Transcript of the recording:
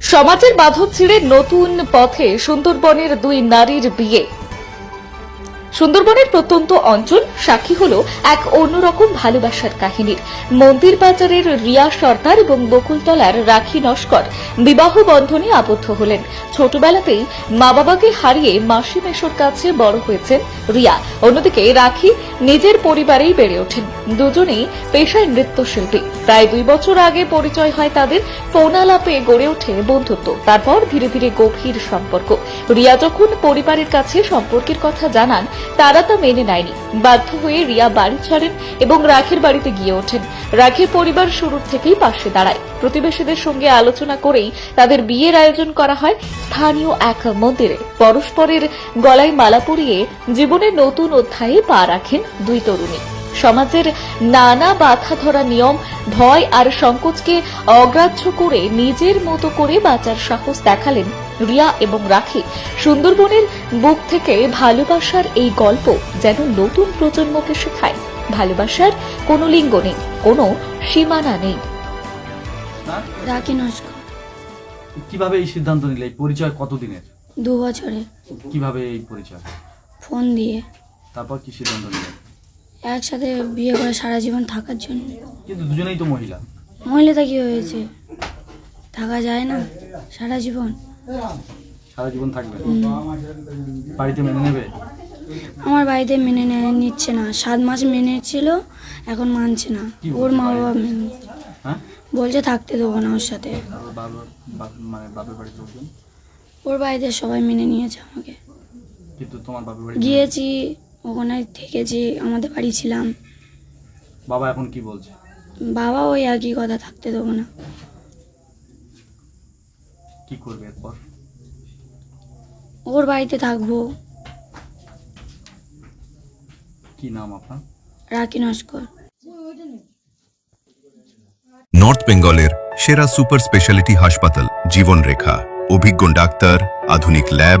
সমাজের বাঁধন ছিঁড়ে নতুন পথে সুন্দরবনের দুই নারীর বিয়ে। সুন্দরবনের প্রত্যন্ত অঞ্চল সাক্ষী হল এক অন্যরকম ভালোবাসার কাহিনীর। মন্দির বাজারের রিয়া সর্দার এবং বকুলতলার রাখি নস্কর বিবাহ বন্ধনে আবদ্ধ হলেন। ছোটবেলাতেই মা বাবাকে হারিয়ে মাসি মেশোর কাছে বড় হয়েছেন রিয়া। অন্যদিকে রাখি নিজের পরিবারেই বেড়ে ওঠেন। দুজনেই পেশায় নৃত্যশিল্পী। প্রায় দুই বছর আগে পরিচয় হয় তাদের ফোনালাপে গড়ে ওঠে বন্ধুত্ব। তারপর ধীরে ধীরে গভীর সম্পর্ক। রিয়া যখন পরিবারের কাছে সম্পর্কের কথা জানান তারা তা মেনে নেয়নি। বাধ্য হয়ে রিয়া বাড়ি ছাড়েন এবং রাখের বাড়িতে গিয়ে ওঠেন। রাখের পরিবার শুরুর থেকেই পাশে দাঁড়ায়। প্রতিবেশীদের সঙ্গে আলোচনা করেই তাদের বিয়ের আয়োজন করা হয় স্থানীয় এক মন্দিরে। পরস্পরের গলায় মালা পরিয়ে জীবনের নতুন অধ্যায়ে পা রাখেন দুই তরুণী। সমাজের নানা বাধা ধরা নিয়ম ভয় আর সংকোচকে অগ্রাহ্য করে নিজের মতো করে বাঁচার সাহস দেখালেন রিয়া এবং রাখি। সুন্দরবনের বুক থেকে ভালোবাসার এই গল্প যেন নতুন প্রজন্মকে শেখায়। ভালোবাসার কোনো লিঙ্গ নেই কোনো সীমানা নেই। রাখি নস্কর। কীভাবে এই সিদ্ধান্ত নিলে? এই পরিচয় কতদিনের? দু বছরে কীভাবে এই পরিচয়? ফোন দিয়ে। তারপর কি সিদ্ধান্ত নিলেন একসাথে বিয়ে করে সারা জীবন থাকার জন্য। কিন্তু দুজনেই তো মহিলা। মহিলাটা কি হয়েছে? থাকা যায় না সারা জীবন? সারা জীবন থাকবে? বাড়িতে মেনে নেবে? আমার বাড়িতে মেনে নেয় নিচ্ছে না। সাত মাস মেনে ছিল এখন মানছে না। ওর মা বাবা মেনে হ্যাঁ? বলছে থাকতে দেবো না ওর সাথে। ওর মানে বাপের বাড়ি চলছেন ওর বাড়িতে সবাই মেনে নিয়েছে আমাকে। কিন্তু তোমার বাপের বাড়ি গিয়েছি ওখানে থেকেছি আমাদের বাড়ি ছিলাম। বাবা এখন কি বলছে? বাবা ওই একই কথা থাকতে দেবো না। কি করবে এরপর? ওর বাড়িতে থাকব। কি নাম আপনার? রাখি নস্কর। নর্থ বেঙ্গলের সেরা সুপার স্পেশালিটি হাসপাতাল জীবনরেখা। অভিজ্ঞ ডাক্তার আধুনিক lab